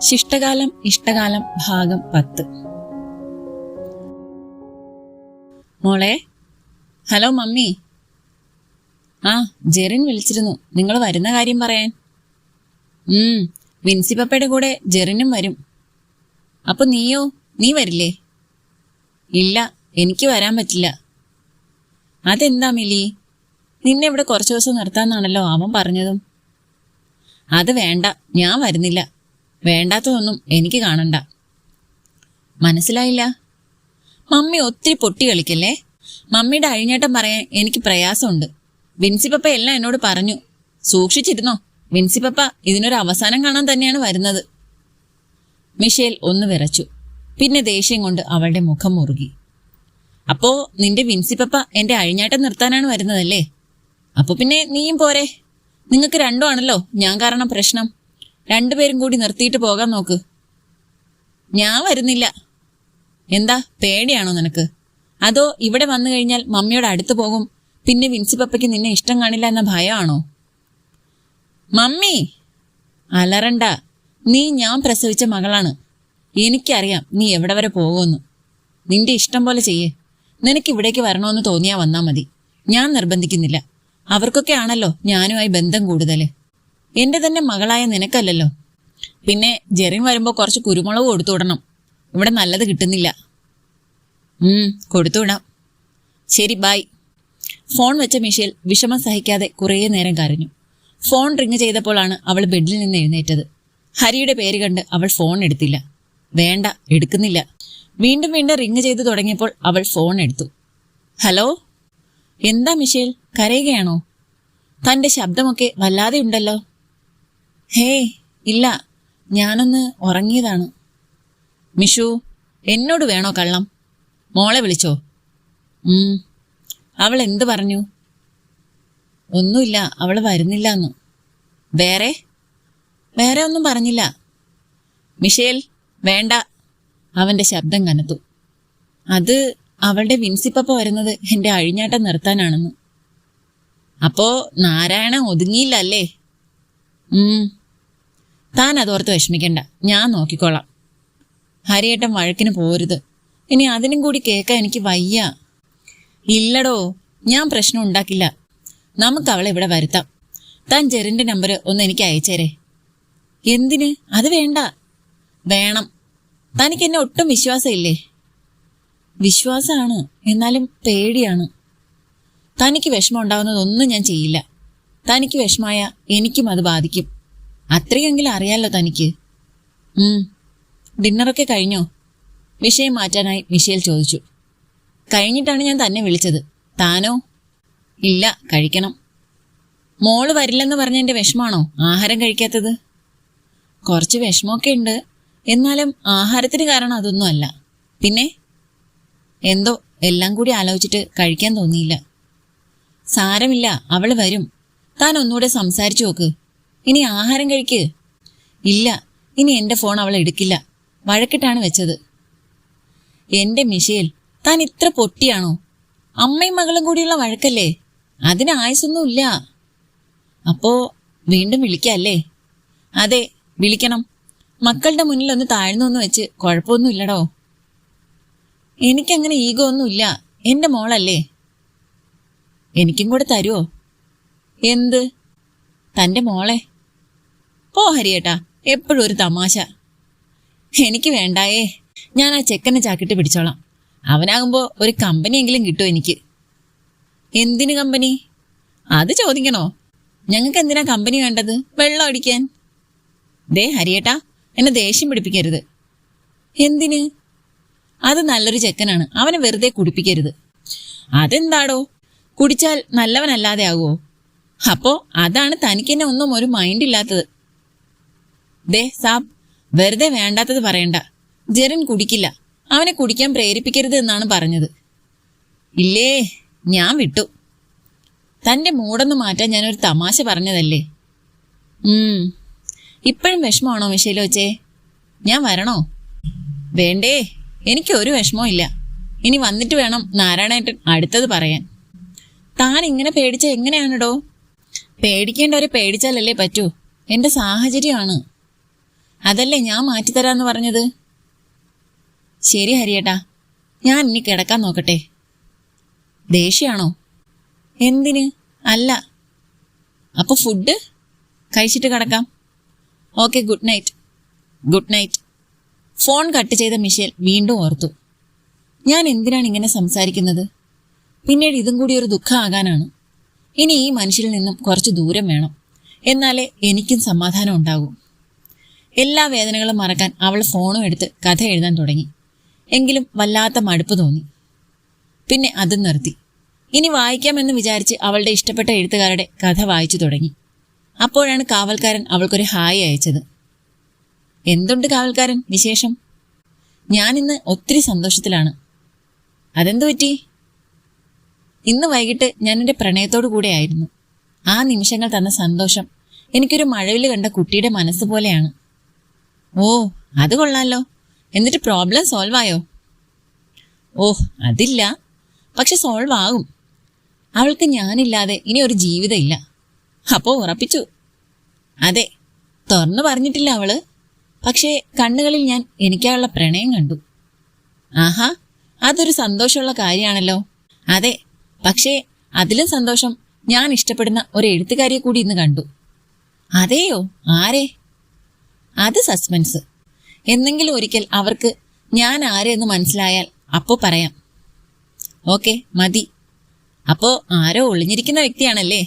ശിഷ്ടകാലം ഇഷ്ടകാലം ഭാഗം പത്ത്. മോളെ ഹലോ മമ്മി. ആ ജെറിൻ വിളിച്ചിരുന്നു. നിങ്ങൾ വരുന്ന കാര്യം പറയാൻ. ഉം വിൻസി പപ്പയുടെ കൂടെ ജെറിനും വരും. അപ്പൊ നീയോ? നീ വരില്ലേ? ഇല്ല എനിക്ക് വരാൻ പറ്റില്ല. അതെന്താ മിലി? നിന്നെ ഇവിടെ കുറച്ച് ദിവസം നിർത്താന്നാണല്ലോ അവൻ പറഞ്ഞതും. അത് വേണ്ട ഞാൻ വരുന്നില്ല. വേണ്ടാത്തതൊന്നും എനിക്ക് കാണണ്ട. മനസ്സിലായില്ല? മമ്മി ഒത്തിരി പൊട്ടി കളിക്കല്ലേ? മമ്മിയുടെ അഴിഞ്ഞേട്ടം പറയാൻ എനിക്ക് പ്രയാസമുണ്ട്. വിൻസിപ്പപ്പ എല്ലാം എന്നോട് പറഞ്ഞു സൂക്ഷിച്ചിരുന്നോ? വിൻസിപ്പപ്പ ഇതിനൊരു അവസാനം കാണാൻ തന്നെയാണ് വരുന്നത്. മിഷേൽ ഒന്ന് വിറച്ചു. പിന്നെ ദേഷ്യം കൊണ്ട് അവളുടെ മുഖം മുറുകി. അപ്പോ നിന്റെ വിൻസിപ്പപ്പ എന്റെ അഴിഞ്ഞാട്ടം നിർത്താനാണ് വരുന്നതല്ലേ? അപ്പൊ പിന്നെ നീയും പോരെ. നിങ്ങൾക്ക് രണ്ടുമാണല്ലോ ഞാൻ കാരണം പ്രശ്നം. രണ്ടുപേരും കൂടി നിർത്തിയിട്ട് പോകാൻ നോക്ക്. ഞാൻ വരുന്നില്ല. എന്താ പേടിയാണോ നിനക്ക്? അതോ ഇവിടെ വന്നു കഴിഞ്ഞാൽ മമ്മിയുടെ അടുത്ത് പോകും പിന്നെ വിൻസിപ്പപ്പയ്ക്ക് നിന്നെ ഇഷ്ടം കാണില്ല എന്ന ഭയമാണോ മമ്മി! അലറണ്ട. നീ ഞാൻ പ്രസവിച്ച മകളാണ്. എനിക്കറിയാം നീ എവിടെ വരെ പോകുമെന്ന്. നിന്റെ ഇഷ്ടം പോലെ ചെയ്യേ. നിനക്ക് ഇവിടേക്ക് വരണമെന്ന് തോന്നിയാ വന്നാ മതി. ഞാൻ നിർബന്ധിക്കുന്നില്ല. അവർക്കൊക്കെ ആണല്ലോ ഞാനുമായി ബന്ധം കൂടുതൽ എന്റെ തന്നെ മകളായ നിനക്കല്ലല്ലോ. പിന്നെ ജെറിൻ വരുമ്പോൾ കുറച്ച് കുരുമുളക് കൊടുത്തു വിടണം. ഇവിടെ നല്ലത് കിട്ടുന്നില്ല. ഉം കൊടുത്തുവിടാം ശരി ബായ് ഫോൺ വെച്ച മിഷേൽ വിഷമം സഹിക്കാതെ കുറേ നേരം കരഞ്ഞു. ഫോൺ റിങ് ചെയ്തപ്പോഴാണ് അവൾ ബെഡിൽ നിന്ന് എഴുന്നേറ്റത്. ഹരിയുടെ പേര് കണ്ട് അവൾ ഫോൺ എടുത്തില്ല. വേണ്ട എടുക്കുന്നില്ല. വീണ്ടും വീണ്ടും റിങ് ചെയ്തു തുടങ്ങിയപ്പോൾ അവൾ ഫോൺ എടുത്തു. ഹലോ? എന്താ മിഷേൽ കരയുകയാണോ? തന്റെ ശബ്ദമൊക്കെ വല്ലാതെ ഉണ്ടല്ലോ. ഹേ ഇല്ല. ഞാനൊന്ന് ഉറങ്ങിയതാണ്. മിഷു എന്നോട് വേണോ കള്ളം? മോളെ വിളിച്ചോ? അവൾ എന്ത് പറഞ്ഞു? ഒന്നുമില്ല അവൾ വരുന്നില്ല എന്ന് വേറെ? വേറെ ഒന്നും പറഞ്ഞില്ല. മിഷേൽ വേണ്ട. അവന്റെ ശബ്ദം കനത്തു. അത് അവളുടെ വിൻസിപ്പപ്പ വരുന്നത് എന്റെ അഴിഞ്ഞാട്ടം നിർത്താനാണെന്ന്. അപ്പോ നാരായണ ഒതുങ്ങിയില്ല അല്ലേ? താൻ അതോർത്ത് വിഷമിക്കണ്ട. ഞാൻ നോക്കിക്കോളാം. ഹരിയേട്ടൻ വഴക്കിന് പോരുത്. ഇനി അതിനും കൂടി കേൾക്കാൻ എനിക്ക് വയ്യ. ഇല്ലടോ ഞാൻ പ്രശ്നം ഉണ്ടാക്കില്ല. നമുക്ക് അവളെ ഇവിടെ വരുത്താം. താൻ ജെറിന്റെ നമ്പർ ഒന്ന് എനിക്ക് അയച്ചേരേ. എന്തിന്? അത് വേണ്ട. വേണം. തനിക്ക് എന്നെ ഒട്ടും വിശ്വാസമില്ലേ? വിശ്വാസമാണ്. എന്നാലും പേടിയാണ്. തനിക്ക് വിഷമം ഉണ്ടാവുന്നതൊന്നും ഞാൻ ചെയ്യില്ല. തനിക്ക് വിഷമായ എനിക്കും അത് ബാധിക്കും. അത്രയെങ്കിലും അറിയാലോ തനിക്ക്. ഡിന്നറൊക്കെ കഴിഞ്ഞോ? വിഷയം മാറ്റാനായി മിഷേൽ ചോദിച്ചു. കഴിഞ്ഞിട്ടാണ് ഞാൻ തന്നെ വിളിച്ചത്. താനോ? ഇല്ല കഴിക്കണം. മോൾ വരില്ലെന്ന് പറഞ്ഞ എന്റെ വിഷമാണോ? ആഹാരം കഴിക്കാത്തത്? കുറച്ച് വിഷമമൊക്കെ ഉണ്ട്. എന്നാലും ആഹാരത്തിന് കാരണം അതൊന്നും അല്ല പിന്നെ? എന്തോ എല്ലാം കൂടി ആലോചിച്ചിട്ട് കഴിക്കാൻ തോന്നിയില്ല. സാരമില്ല അവൾ വരും. താൻ ഒന്നുകൂടെ സംസാരിച്ചു നോക്ക്. ഇനി ആഹാരം കഴിക്ക്. ഇല്ല ഇനി എന്റെ ഫോൺ അവൾ എടുക്കില്ല. വഴക്കിട്ടാണ് വെച്ചത്. എന്റെ മിഷേൽ താൻ ഇത്ര പൊട്ടിയാണോ? അമ്മയും മകളും കൂടിയുള്ള വഴക്കല്ലേ? അതിന് ആയുസൊന്നുമില്ല. അപ്പോ വീണ്ടും വിളിക്കല്ലേ? അതെ വിളിക്കണം. മക്കളുടെ മുന്നിൽ ഒന്ന് താഴ്ന്നു ഒന്ന് വെച്ച് കുഴപ്പമൊന്നുമില്ലടോ എനിക്കങ്ങനെ ഈഗോ ഒന്നുമില്ല. എന്റെ മോളല്ലേ? എനിക്കും കൂടെ തരുമോ എന്ത്? തന്റെ മോളെ. പോ ഹരിയേട്ടാ. എപ്പോഴും ഒരു തമാശ. എനിക്ക് വേണ്ടായേ. ഞാൻ ആ ചെക്കനെ ചാക്കിട്ട് പിടിച്ചോളാം. അവനാകുമ്പോൾ ഒരു കമ്പനിയെങ്കിലും കിട്ടും എനിക്ക്. എന്തിനു കമ്പനി? അത് ചോദിക്കണോ? ഞങ്ങൾക്ക് എന്തിനാ കമ്പനി വേണ്ടത്? വെള്ളം അടിക്കാൻ. ദേ ഹരിയേട്ടാ എന്നെ ദേഷ്യം പിടിപ്പിക്കരുത്. എന്തിന്? അത് നല്ലൊരു ചെക്കനാണ്. അവനെ വെറുതെ കുടിപ്പിക്കരുത്. അതെന്താടോ? കുടിച്ചാൽ നല്ലവനല്ലാതെ ആകുമോ അപ്പോ അതാണ് തനിക്ക് തന്നെ ഒന്നും ഒരു മൈൻഡ് ഇല്ലാത്തത്. ദേ സാബ് വെറുതെ വേണ്ടാത്തത് പറയണ്ട. ജെറിൻ കുടിക്കില്ല. അവനെ കുടിക്കാൻ പ്രേരിപ്പിക്കരുത് എന്നാണ് പറഞ്ഞത്. ഇല്ലേ ഞാൻ വിട്ടു. തന്റെ മൂടൊന്ന് മാറ്റാൻ ഞാനൊരു തമാശ പറഞ്ഞതല്ലേ? ഉം. ഇപ്പോഴും വിഷമമാണോ മിഷേലോ വെച്ചേ ഞാൻ വരണോ? വേണ്ടേ എനിക്ക് ഒരു വിഷമവും ഇല്ല. ഇനി വന്നിട്ട് വേണം നാരായണേട്ടൻ അടുത്തത് പറയാൻ. താൻ ഇങ്ങനെ പേടിച്ച എങ്ങനെയാണെടോ? പേടിക്കേണ്ടവരെ പേടിച്ചാലല്ലേ പറ്റൂ. എന്റെ സാഹചര്യമാണ്. അതല്ലേ ഞാൻ മാറ്റിത്തരാന്ന് പറഞ്ഞത്? ശരി ഹരിയേട്ടാ ഞാൻ ഇനി കിടക്കാൻ നോക്കട്ടെ. ദേഷ്യാണോ എന്തിന്? അല്ല. അപ്പൊ ഫുഡ്? കഴിച്ചിട്ട് കിടക്കാം. Okay good night. Good night. Phone cut ചെയ്ത മിഷേൽ വീണ്ടും ഓർത്തു. ഞാൻ എന്തിനാണ് ഇങ്ങനെ സംസാരിക്കുന്നത്? പിന്നീട് ഇതും കൂടി ഒരു ദുഃഖമാകാനാണ്. ഇനി ഈ മനുഷ്യരിൽ നിന്നും കുറച്ച് ദൂരം വേണം. എന്നാലേ എനിക്കും സമാധാനം ഉണ്ടാകൂ. എല്ലാ വേദനകളും മറക്കാൻ അവൾ ഫോണും എടുത്ത് കഥ എഴുതാൻ തുടങ്ങി. എങ്കിലും വല്ലാത്ത മടുപ്പ് തോന്നി. പിന്നെ അതും നിർത്തി. ഇനി വായിക്കാമെന്ന് വിചാരിച്ച് അവളുടെ ഇഷ്ടപ്പെട്ട എഴുത്തുകാരുടെ കഥ വായിച്ചു തുടങ്ങി. അപ്പോഴാണ് കാവൽക്കാരൻ അവൾക്കൊരു ഹായ് അയച്ചത്. എന്തുണ്ട് കാവൽക്കാരൻ വിശേഷം? ഞാനിന്ന് ഒത്തിരി സന്തോഷത്തിലാണ്. അതെന്തു പറ്റി? ഇന്ന് വൈകിട്ട് ഞാൻ എന്റെ പ്രണയത്തോടു കൂടെ ആയിരുന്നു. ആ നിമിഷങ്ങൾ തന്ന സന്തോഷം എനിക്കൊരു മഴവിൽ കണ്ട കുട്ടിയുടെ മനസ്സ് പോലെയാണ്. ഓ അത് കൊള്ളാലോ. എന്നിട്ട് പ്രോബ്ലം സോൾവ് ആയോ? ഓ അതില്ല. പക്ഷെ സോൾവ് ആകും. അവൾക്ക് ഞാനില്ലാതെ ഇനി ഒരു ജീവിതമില്ല. അപ്പോ ഉറപ്പിച്ചു. അതെ തുറന്നു പറഞ്ഞിട്ടില്ല അവൾ. പക്ഷേ കണ്ണുകളിൽ ഞാൻ എനിക്കായുള്ള പ്രണയം കണ്ടു. ആഹാ അതൊരു സന്തോഷമുള്ള കാര്യമാണല്ലോ. അതെ പക്ഷേ അതിലും സന്തോഷം ഞാൻ ഇഷ്ടപ്പെടുന്ന ഒരു എഴുത്തുകാരിയെ കൂടി ഇന്ന് കണ്ടു. അതെയോ? ആരെ? അത് സസ്പെൻസ്. എന്നെങ്കിലും ഒരിക്കൽ അവർക്ക് ഞാൻ ആരെന്ന് മനസ്സിലായാൽ അപ്പോൾ പറയാം. ഓക്കെ മതി. അപ്പോ ആരോ ഒളിഞ്ഞിരിക്കുന്ന വ്യക്തിയാണല്ലേ?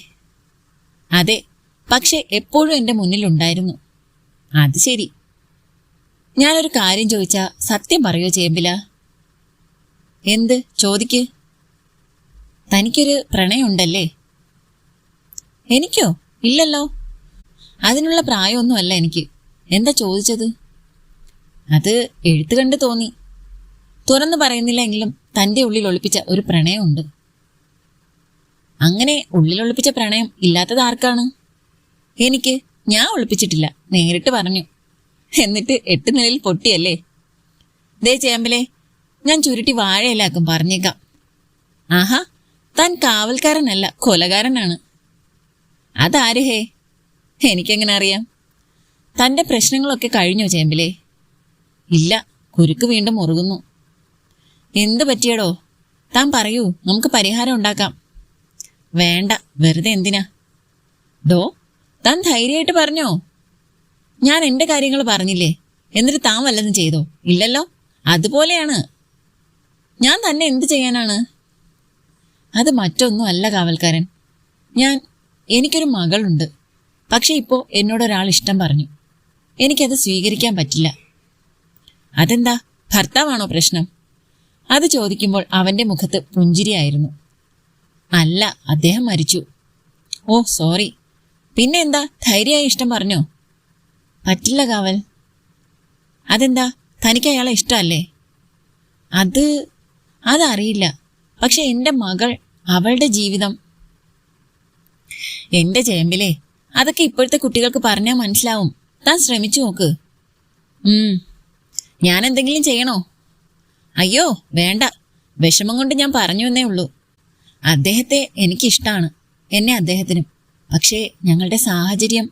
അതെ പക്ഷെ എപ്പോഴും എന്റെ മുന്നിലുണ്ടായിരുന്നു അത് ശരി. ഞാനൊരു കാര്യം ചോദിച്ചാ സത്യം പറയോ ചേമ്പില? എന്ത്? ചോദിക്ക്. തനിക്കൊരു പ്രണയമുണ്ടല്ലേ? എനിക്കോ? ഇല്ലല്ലോ. അതിനുള്ള പ്രായമൊന്നുമല്ല എനിക്ക്. എന്താ ചോദിച്ചത്? അത് എഴുത്തു കണ്ട് തോന്നി. തുറന്നു പറയുന്നില്ലെങ്കിലും തന്റെ ഉള്ളിൽ ഒളിപ്പിച്ച ഒരു പ്രണയമുണ്ട്. അങ്ങനെ ഉള്ളിൽ ഒളിപ്പിച്ച പ്രണയം ഇല്ലാത്തത് ആർക്കാണ്? എനിക്ക് ഞാൻ ഒളിപ്പിച്ചിട്ടില്ല നേരിട്ട് പറഞ്ഞു. എന്നിട്ട് എട്ട് നിലയിൽ പൊട്ടിയല്ലേ? ദേ ചേമ്പലേ ഞാൻ ചുരുട്ടി വാഴയിലാക്കും പറഞ്ഞേക്കാം. ആഹാ താൻ കാവൽക്കാരനല്ല കൊലകാരനാണ്. അതാര് ഹേ? എനിക്കെങ്ങനെ അറിയാം? തന്റെ പ്രശ്നങ്ങളൊക്കെ കഴിഞ്ഞോ ചേമ്പിലേ? ഇല്ല കുരുക്ക് വീണ്ടും മുറുകുന്നു. എന്ത് പറ്റിയടോ? താൻ പറയൂ നമുക്ക് പരിഹാരം ഉണ്ടാക്കാം. വേണ്ട വെറുതെ എന്തിനാ? ഡോ താൻ ധൈര്യമായിട്ട് പറഞ്ഞോ? ഞാൻ എന്റെ കാര്യങ്ങൾ പറഞ്ഞില്ലേ? എന്നിട്ട് താൻ വല്ലതും ചെയ്തോ? ഇല്ലല്ലോ? അതുപോലെയാണ്. ഞാൻ തന്നെ എന്ത് ചെയ്യാനാണ്? അത് മറ്റൊന്നും അല്ല കാവൽക്കാരൻ. ഞാൻ എനിക്കൊരു മകളുണ്ട്. പക്ഷെ ഇപ്പോൾ എന്നോടൊരാൾ ഇഷ്ടം പറഞ്ഞു. എനിക്കത് സ്വീകരിക്കാൻ പറ്റില്ല. അതെന്താ? ഭർത്താവാണോ പ്രശ്നം? അത് ചോദിക്കുമ്പോൾ അവന്റെ മുഖത്ത് പുഞ്ചിരിയായിരുന്നു. അല്ല അദ്ദേഹം മരിച്ചു. Oh sorry. പിന്നെ എന്താ? ധൈര്യമായി ഇഷ്ടം പറഞ്ഞോ? പറ്റില്ല കാവൽ. അതെന്താ? തനിക്ക് അയാളെ ഇഷ്ടമല്ലേ? അത് അതറിയില്ല. പക്ഷെ എന്റെ മകൾ അവളുടെ ജീവിതം. എന്റെ ചേമ്പിലേ അതൊക്കെ ഇപ്പോഴത്തെ കുട്ടികൾക്ക് പറഞ്ഞാൽ മനസ്സിലാവും. താൻ ശ്രമിച്ചു നോക്ക്. ഞാൻ എന്തെങ്കിലും ചെയ്യണോ? അയ്യോ വേണ്ട. വിഷമം കൊണ്ട് ഞാൻ പറഞ്ഞു എന്നേ ഉള്ളൂ. അദ്ദേഹത്തെ എനിക്കിഷ്ടമാണ് എന്നെ അദ്ദേഹത്തിനും. പക്ഷേ ഞങ്ങളുടെ സാഹചര്യം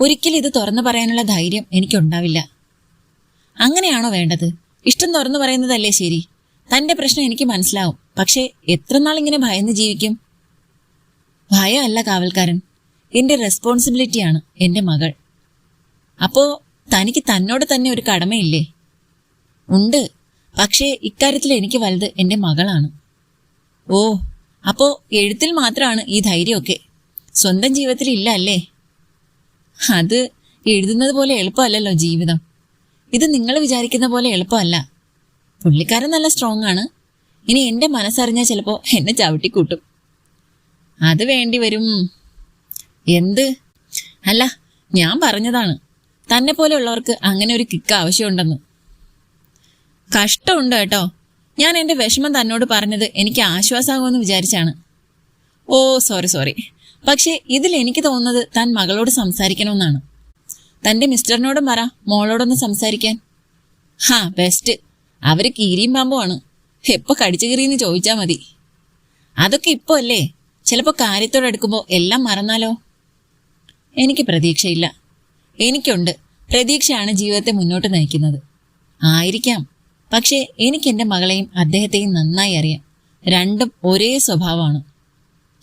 ഒരിക്കലും ഇത് തുറന്നു പറയാനുള്ള ധൈര്യം എനിക്കുണ്ടാവില്ല. അങ്ങനെയാണോ വേണ്ടത്? ഇഷ്ടം തുറന്നു പറയുന്നതല്ലേ ശരി? തന്റെ പ്രശ്നം എനിക്ക് മനസ്സിലാവും. പക്ഷേ എത്ര നാൾ ഇങ്ങനെ ഭയന്ന് ജീവിക്കും? ഭയമല്ല കാവൽക്കാരൻ. എന്റെ റെസ്പോൺസിബിലിറ്റിയാണ് എന്റെ മകൾ. അപ്പോ തനിക്ക് തന്നോട് തന്നെ ഒരു കടമയില്ലേ? ഉണ്ട്. പക്ഷേ ഇക്കാര്യത്തിൽ എനിക്ക് വലുത് എന്റെ മകളാണ്. ഓ അപ്പോ എഴുത്തിൽ മാത്രമാണ് ഈ ധൈര്യമൊക്കെ? സ്വന്തം ജീവിതത്തിൽ ഇല്ല അല്ലേ? അത് എഴുതുന്നത് പോലെ എളുപ്പമല്ലല്ലോ ജീവിതം. ഇത് നിങ്ങൾ വിചാരിക്കുന്ന പോലെ എളുപ്പമല്ല. പുള്ളിക്കാരൻ നല്ല സ്ട്രോങ് ആണ്. ഇനി എന്റെ മനസ്സറിഞ്ഞാൽ ചിലപ്പോൾ എന്നെ ചവിട്ടിക്കൂട്ടും. അത് വേണ്ടി വരും. എന്ത്? അല്ല ഞാൻ പറഞ്ഞതാണ്. തന്നെ പോലെയുള്ളവർക്ക് അങ്ങനെ ഒരു കിക്ക് ആവശ്യമുണ്ടെന്ന്. കഷ്ടമുണ്ട് കേട്ടോ. ഞാൻ എന്റെ വിഷമം തന്നോട് പറഞ്ഞത് എനിക്ക് ആശ്വാസമാകുമെന്ന് വിചാരിച്ചാണ്. ഓ സോറി സോറി പക്ഷേ ഇതിൽ എനിക്ക് തോന്നുന്നത് താൻ മകളോട് സംസാരിക്കണമെന്നാണ്. തന്റെ മിസ്റ്ററിനോടും പറ മോളോടൊന്ന് സംസാരിക്കാൻ. ഹാ ബെസ്റ്റ് അവർ കീരിയും പാമ്പുമാണ് എപ്പോ കടിച്ചു കീറിയെന്ന് ചോദിച്ചാൽ മതി. അതൊക്കെ ഇപ്പോ അല്ലേ? ചിലപ്പോൾ കാര്യത്തോടെടുക്കുമ്പോൾ എല്ലാം മറന്നാലോ? എനിക്ക് പ്രതീക്ഷയില്ല. എനിക്കുണ്ട്. പ്രതീക്ഷയാണ് ജീവിതത്തെ മുന്നോട്ട് നയിക്കുന്നത്. ആയിരിക്കാം. പക്ഷേ എനിക്ക് എന്റെ മകളെയും അദ്ദേഹത്തെയും നന്നായി അറിയാം. രണ്ടും ഒരേ സ്വഭാവമാണ്.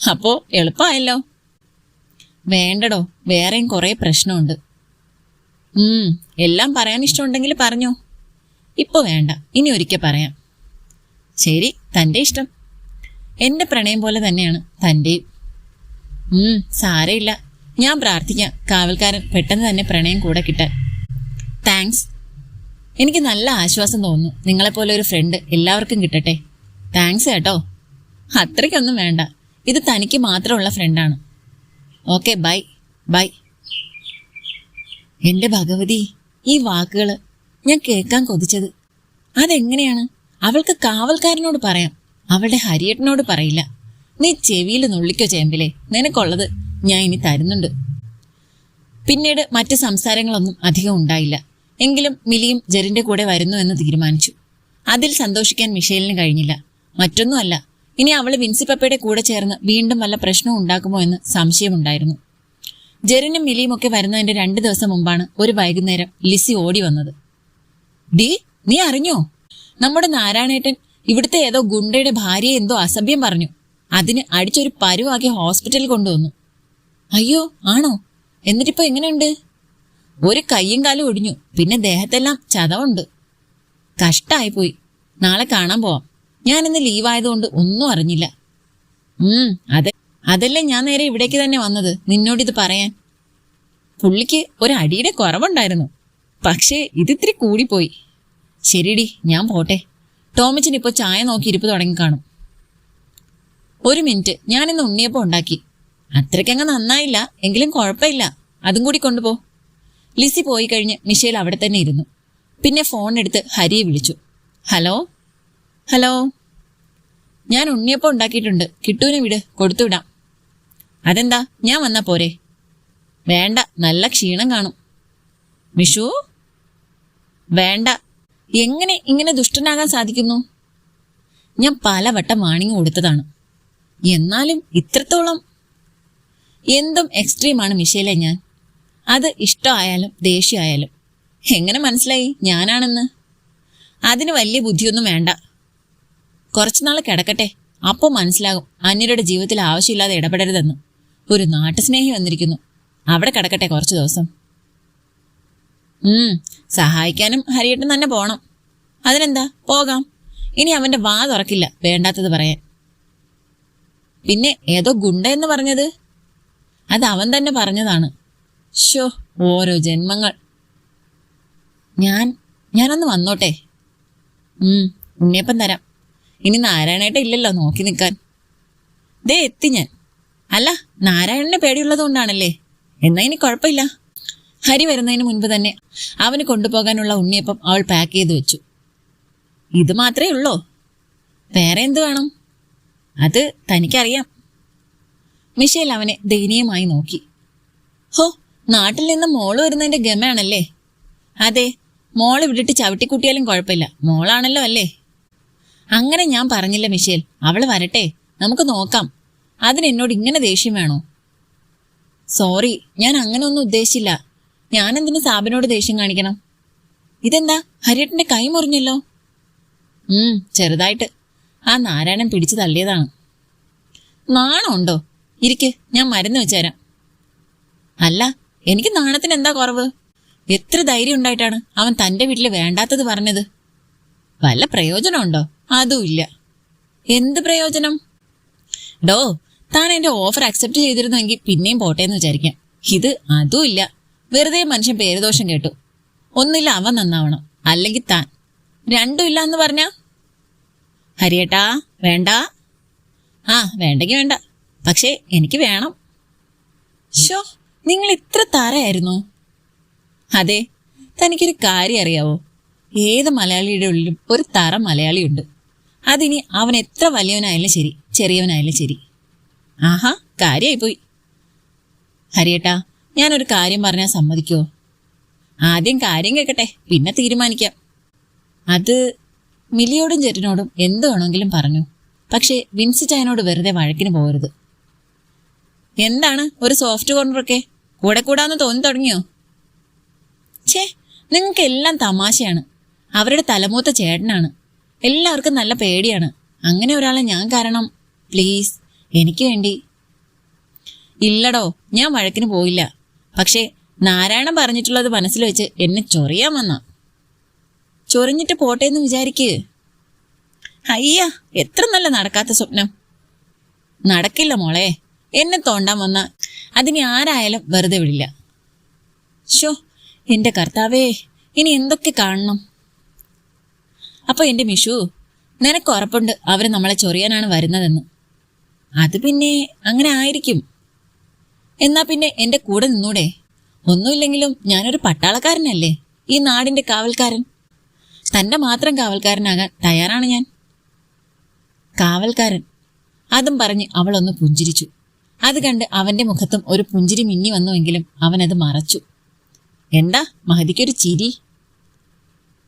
അപ്പോൾ എളുപ്പമായല്ലോ. വേണ്ടടോ. വേറെയും കുറേ പ്രശ്നമുണ്ട്. എല്ലാം പറയാൻ ഇഷ്ടമുണ്ടെങ്കിൽ പറഞ്ഞോ. ഇപ്പൊ വേണ്ട. ഇനി ഒരിക്കൽ പറയാം. ശരി തന്റെ ഇഷ്ടം. എന്റെ പ്രണയം പോലെ തന്നെയാണ് തന്റെയും സാരയില്ല. ഞാൻ പ്രാർത്ഥിക്കാം കാവൽക്കാരൻ പെട്ടെന്ന് തന്നെ പ്രണയം കൂടെ കിട്ടാൻ. താങ്ക്സ് എനിക്ക് നല്ല ആശ്വാസം തോന്നുന്നു. നിങ്ങളെപ്പോലെ ഒരു ഫ്രണ്ട് എല്ലാവർക്കും കിട്ടട്ടെ. താങ്ക്സ് കേട്ടോ. അത്രയ്ക്കൊന്നും വേണ്ട. ഇത് തനിക്ക് മാത്രമുള്ള ഫ്രണ്ടാണ് ഓക്കെ ബൈ ബൈ എന്റെ ഭഗവതി ഈ വാക്കുകൾ ഞാൻ കേൾക്കാൻ കൊതിച്ചത്. അതെങ്ങനെയാണ്? അവൾക്ക് കാവൽക്കാരനോട് പറയാം. അവളുടെ ഹരിയേട്ടനോട് പറയില്ല. നീ ചെവിയിൽ നുള്ളിക്കോ ചേമ്പിലെ? നിനക്കുള്ളത് ഞാൻ ഇനി തരുന്നുണ്ട്. പിന്നീട് മറ്റ് സംസാരങ്ങളൊന്നും അധികം ഉണ്ടായില്ല. എങ്കിലും മിലിയും ജെറിന്റെ കൂടെ വരുന്നു എന്ന് തീരുമാനിച്ചു. അതിൽ സന്തോഷിക്കാൻ മിഷേലിന് കഴിഞ്ഞില്ല. മറ്റൊന്നുമല്ല ഇനി അവൾ വിൻസിപ്പപ്പയുടെ കൂടെ ചേർന്ന് വീണ്ടും വല്ല പ്രശ്നവും ഉണ്ടാക്കുമോ എന്ന് സംശയമുണ്ടായിരുന്നു. ജെറിനും മിലിയും ഒക്കെ വരുന്നതിന്റെ രണ്ടു ദിവസം മുമ്പാണ് ഒരു വൈകുന്നേരം ലിസി ഓടി വന്നത്. ഡി നീ അറിഞ്ഞോ? നമ്മുടെ നാരായണേട്ടൻ ഇവിടുത്തെ ഏതോ ഗുണ്ടയുടെ ഭാര്യയെ എന്തോ അസഭ്യം പറഞ്ഞു. അതിന് അടിച്ചൊരു പരുവാക്കി ഹോസ്പിറ്റലിൽ കൊണ്ടുവന്നു. അയ്യോ ആണോ? എന്നിട്ടിപ്പോ എങ്ങനെയുണ്ട്? ഒരു കയ്യും കാലും ഒടിഞ്ഞു. പിന്നെ ദേഹത്തെല്ലാം ചതവുണ്ട്. കഷ്ടായിപ്പോയി. നാളെ കാണാൻ പോവാം. ഞാനിന്ന് ലീവായതുകൊണ്ട് ഒന്നും അറിഞ്ഞില്ല. ഉം അതെ അതല്ലേ ഞാൻ നേരെ ഇവിടേക്ക് തന്നെ വന്നത്. ഇത് പറയാൻ. പുള്ളിക്ക് ഒരു അടിയുടെ കുറവുണ്ടായിരുന്നു. പക്ഷേ ഇതിത്തിരി കൂടിപ്പോയി. ശരിടി ഞാൻ പോട്ടെ. ടോമിച്ചൻ ഇപ്പോൾ ചായ നോക്കി ഇരിപ്പ് തുടങ്ങി കാണും. ഒരു മിനിറ്റ് ഞാനിന്ന് ഉണ്ണിയപ്പം ഉണ്ടാക്കി. അത്രയ്ക്കങ്ങ് നന്നായില്ല എങ്കിലും കുഴപ്പമില്ല. അതും കൂടി കൊണ്ടുപോ. ലിസി പോയി കഴിഞ്ഞ് മിഷേൽ അവിടെ തന്നെ ഇരുന്നു. പിന്നെ ഫോൺ എടുത്ത് ഹരിയെ വിളിച്ചു. ഹലോ? ഹലോ? ഞാൻ ഉണ്ണിയപ്പം ഉണ്ടാക്കിയിട്ടുണ്ട്. കിട്ടൂനെ വിട് കൊടുത്തുവിടാം അതെന്താ? ഞാൻ വന്നാ പോരെ. വേണ്ട നല്ല ക്ഷീണം കാണും. മിഷു വേണ്ട. എങ്ങനെ ഇങ്ങനെ ദുഷ്ടനാകാൻ സാധിക്കുന്നു? ഞാൻ പലവട്ടം വാണിങ് കൊടുത്തതാണ്. എന്നാലും ഇത്രത്തോളം എന്തും എക്സ്ട്രീമാണ് മിഷേലെ ഞാൻ. അത് ഇഷ്ടമായാലും ദേഷ്യമായാലും. എങ്ങനെ മനസ്സിലായി? ഞാനാണെന്ന്. അതിന് വലിയ ബുദ്ധിയൊന്നും വേണ്ട. കുറച്ചുനാൾ കിടക്കട്ടെ. അപ്പോൾ മനസ്സിലാകും അന്യരുടെ ജീവിതത്തിൽ ആവശ്യമില്ലാതെ ഇടപെടരുതെന്ന്. ഒരു നാട്ടുസ്നേഹി വന്നിരിക്കുന്നു. അവിടെ കിടക്കട്ടെ കുറച്ച് ദിവസം. ഉം. സഹായിക്കാനും ഹരിയേട്ടൻ തന്നെ പോണം. അതിനെന്താ? പോകാം. ഇനി അവന്റെ വാ തുറക്കില്ല. വേണ്ടാത്തത് പറയാൻ. പിന്നെ ഏതോ ഗുണ്ട എന്ന് പറഞ്ഞത്? അത് അവൻ തന്നെ പറഞ്ഞതാണ്. ഷോ ഓരോ ജന്മങ്ങൾ. ഞാൻ ഞാനൊന്ന് വന്നോട്ടെ. ഉം ഉണ്ണിയപ്പം തരാം. ഇനി നാരായണേട്ട ഇല്ലല്ലോ നോക്കി നിൽക്കാൻ. ദേ എത്തി ഞാൻ. അല്ല നാരായണനെ പേടിയുള്ളതുകൊണ്ടാണല്ലേ. എന്നാ ഇനി കുഴപ്പമില്ല. ഹരി വരുന്നതിന് മുൻപ് തന്നെ അവന് കൊണ്ടുപോകാനുള്ള ഉണ്ണിയപ്പം അവൾ പാക്ക് ചെയ്ത് വെച്ചു. ഇത് മാത്രമേ ഉള്ളോ? വേറെ എന്ത് വേണം? അത് തനിക്കറിയാം. മിഷേൽ അവനെ ദയനീയമായി നോക്കി. ഹോ നാട്ടിൽ നിന്ന് മോൾ വരുന്നതിന്റെ ഗമയാണല്ലേ? അതെ മോൾ വിട്ടിട്ട് ചവിട്ടിക്കുട്ടിയാലും കുഴപ്പമില്ല. മോളാണല്ലോ അല്ലേ? അങ്ങനെ ഞാൻ പറഞ്ഞില്ല മിഷേൽ. അവൾ വരട്ടെ നമുക്ക് നോക്കാം. അതിനെന്നോട് ഇങ്ങനെ ദേഷ്യം വേണോ? സോറി ഞാൻ അങ്ങനെ ഒന്നും ഉദ്ദേശിച്ചില്ല. ഞാനെന്തിനു സാബിനോട് ദേഷ്യം കാണിക്കണം? ഇതെന്താ? ഹരിയേട്ടന്റെ കൈ മുറിഞ്ഞല്ലോ? ഉം ചെറുതായിട്ട്. ആ നാരായണൻ പിടിച്ചു തള്ളിയതാണ്. നാണമുണ്ടോ? ഇരിക്ക് ഞാൻ മരുന്ന് വെച്ചുതരാം. അല്ല എനിക്ക് നാണത്തിന് എന്താ കുറവ്? എത്ര ധൈര്യം ഉണ്ടായിട്ടാണ് അവൻ തന്റെ വീട്ടിൽ വേണ്ടാത്തത് പറഞ്ഞത്? വല്ല പ്രയോജനമുണ്ടോ? അതും ഇല്ല എന്ത് പ്രയോജനം? ഡോ താൻ എന്റെ ഓഫർ അക്സെപ്റ്റ് ചെയ്തിരുന്നെങ്കിൽ പിന്നെയും പോട്ടെ എന്ന് വിചാരിക്കാം. ഇത് അതും ഇല്ല വെറുതെ മനുഷ്യൻ പേരുദോഷം കേട്ടു. ഒന്നില്ല അവൻ നന്നാവണം. അല്ലെങ്കിൽ താൻ. രണ്ടും ഇല്ല എന്ന് പറഞ്ഞ? ഹരിയേട്ടാ വേണ്ട? ആ വേണ്ടെങ്കിൽ വേണ്ട. പക്ഷേ എനിക്ക് വേണം. ഷോ നിങ്ങൾ ഇത്ര താരയായിരുന്നു? അതെ തനിക്കൊരു കാര്യം അറിയാവോ? ഏത് മലയാളിയുടെ ഉള്ളിലും ഒരു തറ മലയാളിയുണ്ട്. അതിനി അവൻ എത്ര വലിയവനായാലും ശരി ചെറിയവനായാലും ശരി. ആഹാ കാര്യമായി പോയി ഹരിയേട്ടാ ഞാനൊരു കാര്യം പറഞ്ഞാൽ സമ്മതിക്കോ? ആദ്യം കാര്യം കേൾക്കട്ടെ പിന്നെ തീരുമാനിക്കാം. അത് മിലിയോടും ജെറ്റിനോടും എന്ത് വേണമെങ്കിലും പറഞ്ഞു. പക്ഷേ വിൻസിച്ചായനോട് വെറുതെ വഴക്കിന് പോകരുത്. എന്താണ്? ഒരു സോഫ്റ്റ് കോർണറൊക്കെ? കൂടെ കൂടാന്ന് തോന്നി തുടങ്ങിയോ? ഛേ നിങ്ങൾക്ക് എല്ലാം തമാശയാണ്. അവരുടെ തലമൂത്ത ചേട്ടനാണ്. എല്ലാവർക്കും നല്ല പേടിയാണ്. അങ്ങനെ ഒരാളെ ഞാൻ കാരണം പ്ലീസ് എനിക്ക് വേണ്ടി. ഇല്ലടോ ഞാൻ വഴക്കിന് പോയില്ല. പക്ഷേ നാരായണൻ പറഞ്ഞിട്ടുള്ളത് മനസ്സിൽ വെച്ച് എന്നെ ചൊറിയാൻ വന്ന. ചൊറിഞ്ഞിട്ട് പോട്ടെ എന്ന് വിചാരിക്ക്. അയ്യ എത്ര നല്ല നടക്കാത്ത സ്വപ്നം. നടക്കില്ല മോളെ എന്നെ തോണ്ടാൻ വന്ന. അതിന് ആരായാലും വെറുതെ വിടില്ല. ഷോ എന്റെ കർത്താവേ ഇനി എന്തൊക്കെ കാണണം? അപ്പൊ എന്റെ മിഷു നിനക്ക് ഉറപ്പുണ്ട് അവർ നമ്മളെ ചൊറിയാനാണ് വരുന്നതെന്ന്. അത് പിന്നെ അങ്ങനെ ആയിരിക്കും. എന്നാ പിന്നെ എന്റെ കൂടെ നിന്നൂടെ? ഒന്നുമില്ലെങ്കിലും ഞാനൊരു പട്ടാളക്കാരനല്ലേ? ഈ നാടിന്റെ കാവൽക്കാരൻ. തന്റെ മാത്രം കാവൽക്കാരനാകാൻ തയ്യാറാണ് ഞാൻ. കാവൽക്കാരൻ. അതും പറഞ്ഞ് അവളൊന്ന് പുഞ്ചിരിച്ചു. അത് കണ്ട് അവന്റെ മുഖത്തും ഒരു പുഞ്ചിരി മിന്നി വന്നുവെങ്കിലും അത് മറച്ചു. എന്താ മഹതിക്കൊരു ചിരി?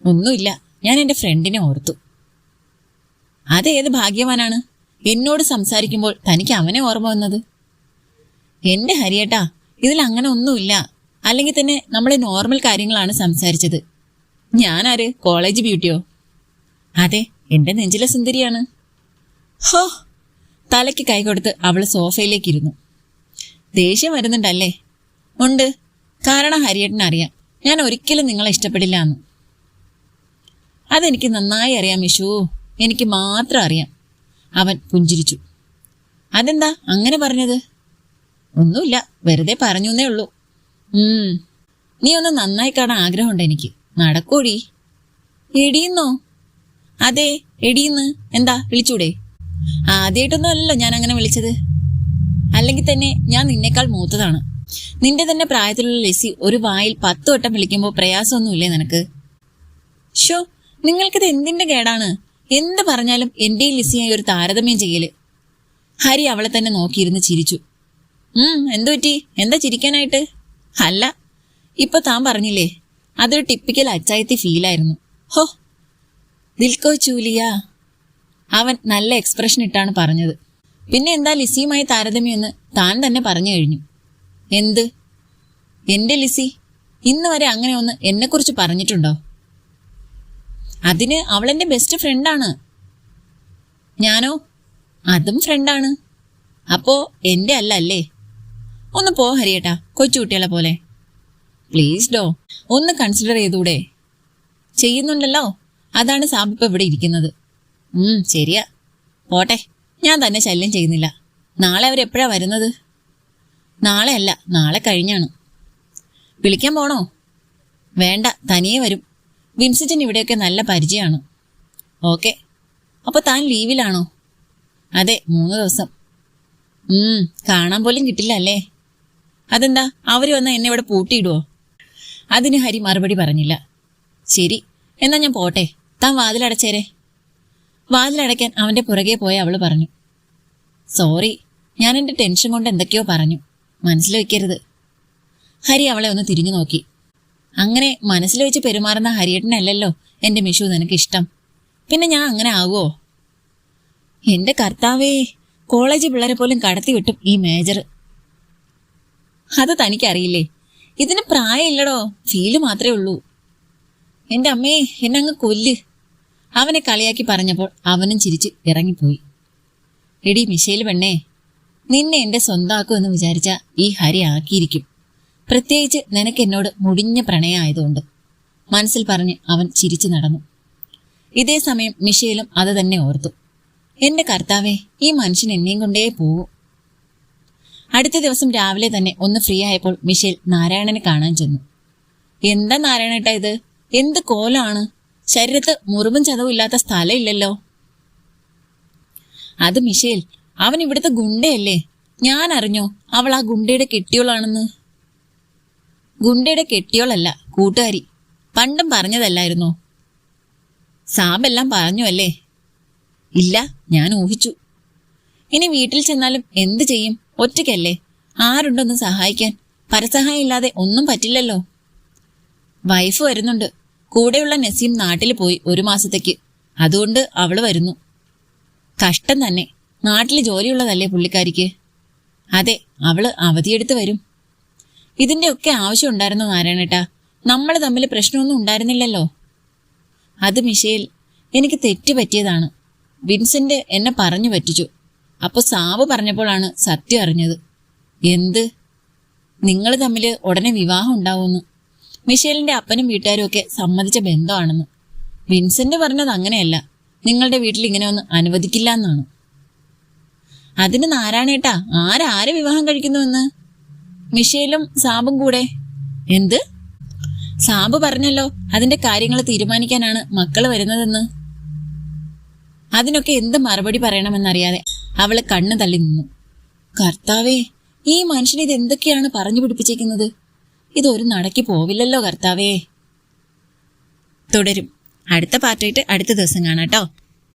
ഒന്നുമില്ല. ഞാൻ എന്റെ ഫ്രണ്ടിനെ ഓർത്തു. അതേത് ഭാഗ്യവാനാണ്? എന്നോട് സംസാരിക്കുമ്പോൾ തനിക്ക് അവനെ ഓർമ്മ വന്നത്? എന്റെ ഹരിയേട്ടാ ഇതിൽ അങ്ങനെ ഒന്നുമില്ല. അല്ലെങ്കിൽ തന്നെ നമ്മളെ നോർമൽ കാര്യങ്ങളാണ് സംസാരിച്ചത്. ഞാനാര്? കോളേജ് ബ്യൂട്ടിയോ അതെ എന്റെ നെഞ്ചിലെ സുന്ദരിയാണ്. ഹോ തലയ്ക്ക് കൈ കൊടുത്ത് അവൾ സോഫയിലേക്ക് ഇരുന്നു ദേഷ്യം വരുന്നുണ്ടല്ലേ? ഉണ്ട്. കാരണം ഹരിയേട്ടൻ അറിയാം ഞാൻ ഒരിക്കലും നിങ്ങളെ ഇഷ്ടപ്പെടില്ല എന്ന്. അതെനിക്ക് നന്നായി അറിയാം വിഷു എനിക്ക് മാത്രം അറിയാം. അവൻ പുഞ്ചിരിച്ചു. അതെന്താ അങ്ങനെ പറഞ്ഞത്? ഒന്നുമില്ല. വെറുതെ പറഞ്ഞു പറഞ്ഞേ ഉള്ളൂ. ഉം. നീ ഒന്ന് നന്നായി കാണാൻ ആഗ്രഹമുണ്ട് എനിക്ക്. നടക്കൂടി. എടിയുന്നോ അതെ എടിയുന്ന് എന്താ വിളിച്ചൂടെ? ആദ്യമായിട്ടൊന്നും അല്ലല്ലോ ഞാൻ അങ്ങനെ വിളിച്ചത്. അല്ലെങ്കിൽ തന്നെ ഞാൻ നിന്നേക്കാൾ മൂത്തതാണ്. നിന്റെ തന്നെ പ്രായത്തിലുള്ള ലെസി ഒരു വായിൽ പത്ത് വട്ടം വിളിക്കുമ്പോൾ പ്രയാസമൊന്നുമില്ലേ നിനക്ക്? ഷോ നിങ്ങൾക്കിത് എന്തിന്റെ കേടാണ്? എന്ത് പറഞ്ഞാലും എന്റെയും ലിസിയായി ഒരു താരതമ്യം ചെയ്യൽ. ഹരി അവളെ തന്നെ നോക്കിയിരുന്ന് ചിരിച്ചു. ഉം എന്തുപറ്റി? എന്താ ചിരിക്കാനായിട്ട്? അല്ല ഇപ്പൊ താൻ പറഞ്ഞില്ലേ അതൊരു ടിപ്പിക്കൽ അച്ചായത്തി ഫീലായിരുന്നു ഹോ ദിൽക്കോ ചൂലിയ. അവൻ നല്ല എക്സ്പ്രഷൻ ഇട്ടാണ് പറഞ്ഞത്. പിന്നെ എന്താ ലിസിയുമായി താരതമ്യമെന്ന് താൻ തന്നെ പറഞ്ഞു കഴിഞ്ഞു. എന്ത്? എന്റെ ലിസി ഇന്ന് വരെ അങ്ങനെ ഒന്ന് എന്നെക്കുറിച്ച് പറഞ്ഞിട്ടുണ്ടോ? അതിന് അവളെന്റെ ബെസ്റ്റ് ഫ്രണ്ടാണ് ഞാനോ? അതും ഫ്രണ്ടാണ് അപ്പോ എന്റെ അല്ല അല്ലേ? ഒന്ന് പോ ഹരിയേട്ടാ. കൊച്ചുകുട്ടികളെ പോലെ. പ്ലീസ് ഡോ ഒന്ന് കൺസിഡർ ചെയ്തൂടെ. ചെയ്യുന്നുണ്ടല്ലോ. അതാണ് സാബിപ്പ ഇവിടെ ഇരിക്കുന്നത്. ഉം ശരിയാ. പോട്ടെ ഞാൻ തന്നെ ശല്യം ചെയ്യുന്നില്ല. നാളെ അവരെപ്പോഴാ വരുന്നത്? നാളെ അല്ല നാളെ കഴിഞ്ഞാണ്. വിളിക്കാൻ പോണോ? വേണ്ട തനിയെ വരും. വിൻസിജൻ ഇവിടെയൊക്കെ നല്ല പരിചയമാണ്. ഓക്കെ. അപ്പൊ താൻ ലീവിലാണോ? അതെ മൂന്ന് ദിവസം. ഉം കാണാൻ പോലും കിട്ടില്ല അല്ലേ? അതെന്താ? അവർ വന്ന് എന്നെ ഇവിടെ പൂട്ടിയിടുവോ? അതിന് ഹരി മറുപടി പറഞ്ഞില്ല. ശരി എന്നാ ഞാൻ പോട്ടെ. താൻ വാതിലടച്ചേരെ. വാതിലടയ്ക്കാൻ അവന്റെ പുറകെ പോയ അവൾ പറഞ്ഞു. സോറി ഞാൻ എന്റെ ടെൻഷൻ കൊണ്ട് എന്തൊക്കെയോ പറഞ്ഞു. മനസ്സിൽ വയ്ക്കരുത് ഹരി അവളെ ഒന്ന് തിരിഞ്ഞു നോക്കി. അങ്ങനെ മനസ്സിൽ വെച്ച് പെരുമാറുന്ന ഹരിയേട്ടനല്ലല്ലോ എന്റെ മിഷു നിനക്ക് ഇഷ്ടം പിന്നെ ഞാൻ അങ്ങനെ ആകുമോ എന്റെ കർത്താവേ കോളേജ് പിള്ളേരെ പോലും കടത്തി വിട്ടും ഈ മേജർ അത് തനിക്കറിയില്ലേ? ഇതിന് പ്രായമില്ലടോ. ഫീൽ മാത്രമേ ഉള്ളൂ. എന്റെ അമ്മേ എന്നെ അങ്ങ് കൊല്ല്. അവനെ കളിയാക്കി പറഞ്ഞപ്പോൾ അവനും ചിരിച്ച് ഇറങ്ങിപ്പോയി. എടി മിഷേൽ പെണ്ണേ നിന്നെ എന്റെ സ്വന്തമാക്കുമെന്ന് വിചാരിച്ച ഈ ഹരി ആക്കിയിരിക്കും. പ്രത്യേകിച്ച് നിനക്ക് എന്നോട് മുടിഞ്ഞ പ്രണയമായതുകൊണ്ട്. മനസ്സിൽ പറഞ്ഞ് അവൻ ചിരിച്ചു നടന്നു. ഇതേ സമയം മിഷേലും അത് തന്നെ ഓർത്തു. എന്റെ കർത്താവേ ഈ മനുഷ്യൻ എന്നെയും കൊണ്ടേ പോകൂ അടുത്ത ദിവസം രാവിലെ തന്നെ ഒന്ന് ഫ്രീ ആയപ്പോൾ മിഷേൽ നാരായണനെ കാണാൻ ചെന്നു. എന്താ നാരായണേട്ട ഇത്? എന്ത് കോലാണ്? ശരീരത്ത് മുറിവും ചതവും ഇല്ലാത്ത സ്ഥലം ഇല്ലല്ലോ അത് മിഷേൽ അവൻ ഇവിടുത്തെ ഗുണ്ടയല്ലേ? ഞാൻ അറിഞ്ഞോ അവൾ ആ ഗുണ്ടയുടെ കെട്ടിയോളാണെന്ന്? ഗുണ്ടയുടെ കെട്ടിയോളല്ല കൂട്ടുകാരി. പണ്ടും പറഞ്ഞതല്ലായിരുന്നോ? സാബെല്ലാം പറഞ്ഞു അല്ലേ? ഇല്ല ഞാൻ ഊഹിച്ചു. ഇനി വീട്ടിൽ ചെന്നാലും എന്ത് ചെയ്യും? ഒറ്റയ്ക്കല്ലേ? ആരുണ്ടൊന്ന് സഹായിക്കാൻ? പരസഹായം ഇല്ലാതെ ഒന്നും പറ്റില്ലല്ലോ. വൈഫ് വരുന്നുണ്ട്. കൂടെയുള്ള നസീം നാട്ടിൽ പോയി ഒരു മാസത്തേക്ക്. അതുകൊണ്ട് അവൾ വരുന്നു. കഷ്ടം തന്നെ. നാട്ടിൽ ജോലിയുള്ളതല്ലേ പുള്ളിക്കാരിക്ക്? അതെ അവൾ അവധിയെടുത്ത് വരും. ഇതിന്റെ ഒക്കെ ആവശ്യം ഉണ്ടായിരുന്നു നാരായണേട്ടാ. നമ്മൾ തമ്മിൽ പ്രശ്നമൊന്നും ഉണ്ടായിരുന്നില്ലല്ലോ. അത് മിഷേൽ എനിക്ക് തെറ്റ് പറ്റിയതാണ്. വിൻസെന്റ് എന്നെ പറഞ്ഞു പറ്റിച്ചു. അപ്പോൾ സാബ് പറഞ്ഞപ്പോഴാണ് സത്യം അറിഞ്ഞത്. എന്ത്? നിങ്ങൾ തമ്മിൽ ഉടനെ വിവാഹം ഉണ്ടാവുമെന്ന്. മിഷേലിന്റെ അപ്പനും വീട്ടുകാരും ഒക്കെ സമ്മതിച്ച ബന്ധമാണെന്ന്. വിൻസെന്റ് പറഞ്ഞത് അങ്ങനെയല്ല. നിങ്ങളുടെ വീട്ടിൽ ഇങ്ങനെ ഒന്ന് അനുവദിക്കില്ല എന്നാണ്. അതിന് നാരായണേട്ടാ ആരാരെ വിവാഹം കഴിക്കുന്നുവെന്ന്? മിഷേലും സാബും കൂടെ. എന്ത്? സാബ് പറഞ്ഞല്ലോ അതിന്റെ കാര്യങ്ങൾ തീരുമാനിക്കാനാണ് മക്കൾ വരുന്നതെന്ന്. അതിനൊക്കെ എന്ത് മറുപടി പറയണമെന്നറിയാതെ അവൾ കണ്ണു തള്ളി നിന്നു. കർത്താവേ ഈ മനുഷ്യൻ ഇത് എന്തൊക്കെയാണ് പറഞ്ഞു പിടിപ്പിച്ചേക്കുന്നത്? ഇതൊരു നടക്കി പോവില്ലല്ലോ കർത്താവേ. തുടരും. അടുത്ത പാർട്ടായിട്ട് അടുത്ത ദിവസം കാണാം കേട്ടോ.